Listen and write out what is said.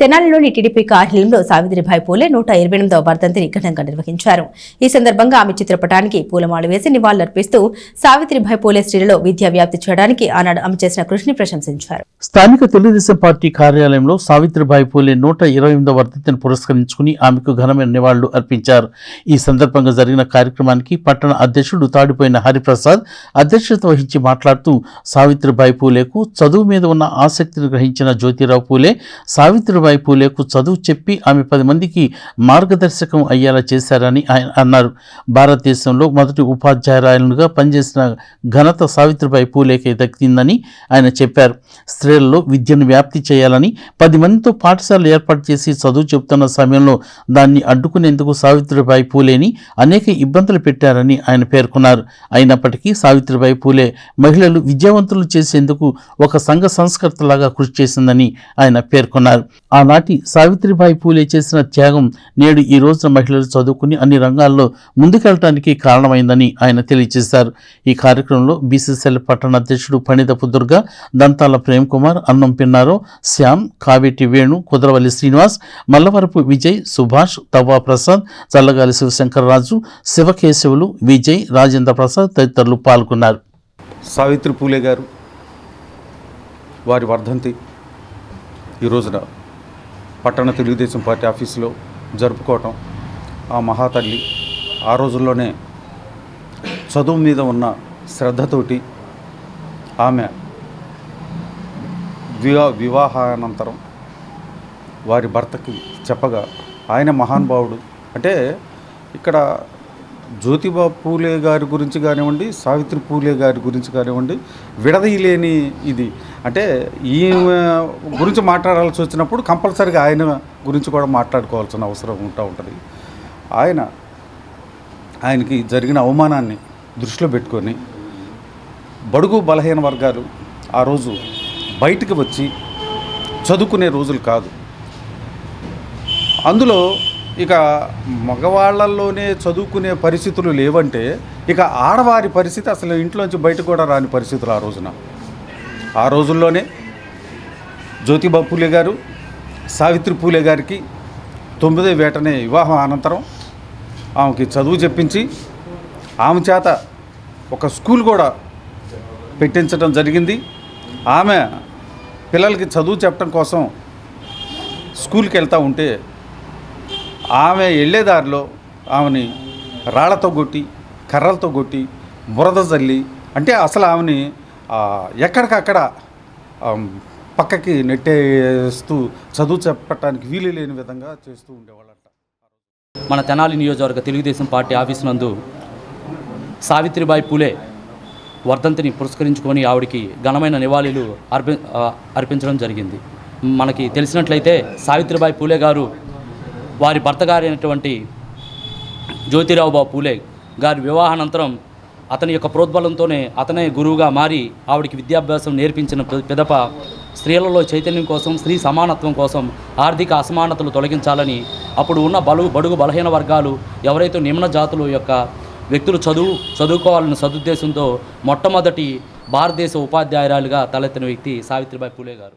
తెనాలిలోని TDP కార్యాలయంలో సావిత్రిబాయి పూలే నూట ఇరవై ఎనిమిదవ వర్ధంతిని ఘనంగా నిర్వహించారు. ఈ సందర్భంగా ఆమె చిత్రపటానికి పూలమాల వేసి నివాళులర్పిస్తూ సావిత్రిబాయి పూలే స్త్రీలలో విద్యా వ్యాప్తి చేయడానికి ఆనాడు ఆమె చేసిన కృషిని ప్రశంసించారు. స్థానిక తెలుగుదేశం పార్టీ కార్యాలయంలో సావిత్రిబాయి పూలే నూట ఇరవై ఎనిమిదో వర్ధంతిని పురస్కరించుకుని ఆమెకు ఘనమైన నివాళులు అర్పించారు. ఈ సందర్భంగా జరిగిన కార్యక్రమానికి పట్టణ అధ్యక్షుడు తాడిపోయిన హరిప్రసాద్ అధ్యక్షత వహించి మాట్లాడుతూ సావిత్రిబాయి పూలేకు చదువు మీద ఉన్న ఆసక్తిని గ్రహించిన జ్యోతిరావు పూలే సావిత్రిబాయి పూలేకు చదువు చెప్పి ఆమె పది మందికి మార్గదర్శకం అయ్యేలా చేశారని ఆయన అన్నారు. భారతదేశంలో మొదటి ఉపాధ్యాయురాలుగా పనిచేసిన ఘనత సావిత్రిబాయి పూలేకే దక్కిందని ఆయన చెప్పారు. స్త్రీలలో విద్యను వ్యాప్తి చేయాలని పది మందితో పాఠశాలలు ఏర్పాటు చేసి చదువు చెబుతున్న సమయంలో దాన్ని అడ్డుకునేందుకు సావిత్రిబాయి పూలేని అనేక ఇబ్బందులు పెట్టారని ఆయన పేర్కొన్నారు. అయినప్పటికీ సావిత్రిబాయి పూలే మహిళలు విద్యావంతులు చేసేందుకు ఒక సంఘ సంస్కర్తలాగా కృషి చేసిందని ఆయన పేర్కొన్నారు. ఆనాటి సావిత్రిబాయి పూలే చేసిన త్యాగం నేడు ఈ రోజున మహిళలు చదువుకుని అన్ని రంగాల్లో ముందుకెళ్ళటానికి కారణమైందని ఆయన తెలియజేశారు. ఈ కార్యక్రమంలో బీసీసీఎల్ పట్టణ అధ్యక్షుడు పణిదపు దుర్గా దంతాల ప్రేమ్ కుమార్ అన్నం పిన్నారో శ్యామ్ కావేటి వేణు కుదరవల్లి శ్రీనివాస్ మల్లవరపు విజయ్ సుభాష్ తవ్వా ప్రసాద్ చల్లగాలి శివశంకర్రాజు శివకేశవులు విజయ్ రాజేంద్ర ప్రసాద్ తదితరులు పాల్గొన్నారు. సావిత్రి పూలే గారు వారి వర్ధంతి ఈ రోజున పట్టణ తెలుగుదేశం పార్టీ ఆఫీసులో జరుపుకోవటం ఆ మహాతల్లి ఆ రోజుల్లోనే చదువు మీద ఉన్న శ్రద్ధతోటి ఆమె వివా వివాహానంతరం వారి భర్తకి చెప్పగా ఆయన మహానుభావుడు. అంటే ఇక్కడ జ్యోతిబా పూలే గారి గురించి కానివ్వండి సావిత్రి పూలే గారి గురించి కానివ్వండి విడదీయలేని ఇది. అంటే ఈ గురించి మాట్లాడాల్సి వచ్చినప్పుడు కంపల్సరీగా ఆయన గురించి కూడా మాట్లాడుకోవాల్సిన అవసరం ఉంటా ఉంటుంది. ఆయన ఆయనకి జరిగిన అవమానాన్ని దృష్టిలో పెట్టుకొని బడుగు బలహీన వర్గాలు ఆ రోజు బయటికి వచ్చి చదువుకునే రోజులు కాదు. అందులో ఇక మగవాళ్ళల్లోనే చదువుకునే పరిస్థితులు లేవంటే ఇక ఆడవారి పరిస్థితి అసలు ఇంట్లోంచి బయటకు కూడా రాని పరిస్థితులు ఆ రోజున. ఆ రోజుల్లోనే జ్యోతిబా పూలే గారు సావిత్రి పూలే గారికి తొమ్మిదో వేటనే వివాహం అనంతరం ఆమెకి చదువు చెప్పించి ఆమె చేత ఒక స్కూల్ కూడా పెట్టించడం జరిగింది. ఆమె పిల్లలకి చదువు చెప్పడం కోసం స్కూల్కి వెళ్తూ ఉంటే ఆమె వెళ్ళేదారిలో ఆమెని రాళ్ళతో కొట్టి కర్రలతో కొట్టి బురద జల్లి అంటే అసలు ఆమెని ఎక్కడికక్కడ పక్కకి నెట్టేస్తూ చదువు చెప్పటానికి వీలు లేని విధంగా చేస్తూ ఉండేవాళ్ళట. మన తెనాలి నియోజకవర్గ తెలుగుదేశం పార్టీ ఆఫీస్ నందు సావిత్రిబాయి పూలే వర్ధంతిని పురస్కరించుకొని ఆవిడికి ఘనమైన నివాళులు అర్పి అర్పించడం జరిగింది. మనకి తెలిసినట్లయితే సావిత్రిబాయి పూలే గారు వారి భర్త గారైనటువంటి జ్యోతిరావు బాబు పూలే గారి వివాహానంతరం అతని యొక్క ప్రోద్బలంతోనే అతనే గురువుగా మారి ఆవిడికి విద్యాభ్యాసం నేర్పించిన పిదప స్త్రీలలో చైతన్యం కోసం స్త్రీ సమానత్వం కోసం ఆర్థిక అసమానతలు తొలగించాలని అప్పుడు ఉన్న బలు బడుగు బలహీన వర్గాలు ఎవరైతే నిమ్న జాతుల యొక్క వ్యక్తులు చదువు చదువుకోవాలన్న సదుద్దేశంతో మొట్టమొదటి భారతదేశ ఉపాధ్యాయురాలుగా తలెత్తిన వ్యక్తి సావిత్రిబాయి పూలే గారు.